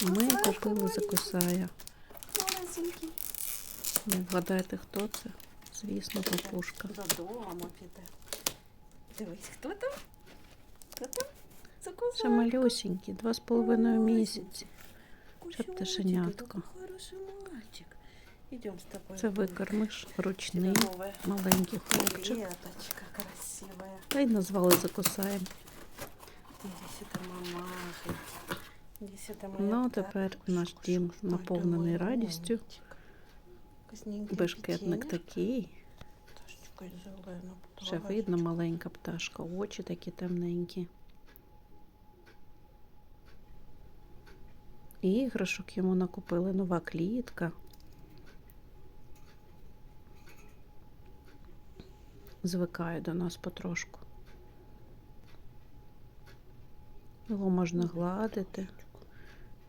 Ми купили закусая. Не вгадайте, хто це? Звісно, папушка. Додому піде. Дивись, хто там? Хто там? Ще Закусай. малюсінький, два з половиною місяці. Кусючий, пташенятко. хороший мальчик. Идем с тобой. Це викормиш ручний, маленький хлопчик. клеточка красивая. Та й назвали закусаєм. Иди сюда, мамаха. Ну, пташка. тепер наш дім наповнений радістю. Бешкетник такий. Ще видно маленька пташка, очі такі темненькі. Іграшок йому накупили нова клітка. Звикає до нас потрошку. Його можна гладити,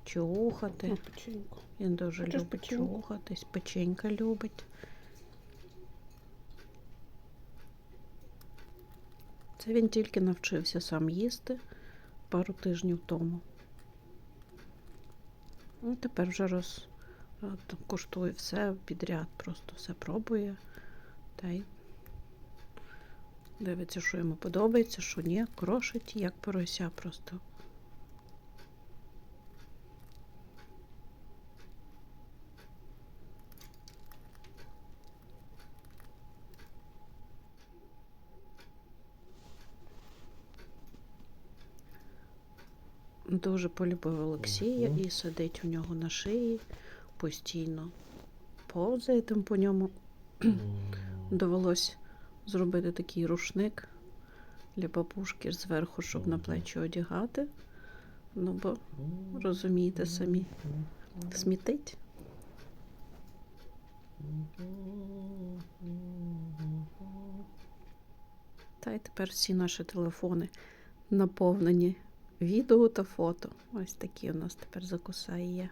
чухати. Ну, печеньку. Він дуже Хочеш любить печеньку? чухатись, печенька любить. Це він тільки навчився сам їсти пару тижнів тому. Ну, тепер вже роз, от, куштує все підряд, просто все пробує. Та й дивиться, що йому подобається, що ні, крошить, як порося просто. Дуже полюбив Олексія і сидить у нього на шиї постійно. Повзає там по ньому. Довелось зробити такий рушник для папушки зверху, щоб на плечі одягати. Ну, бо розумієте самі, смітить. Та й тепер всі наші телефони наповнені відео та фото. Ось такі у нас тепер закусаї є.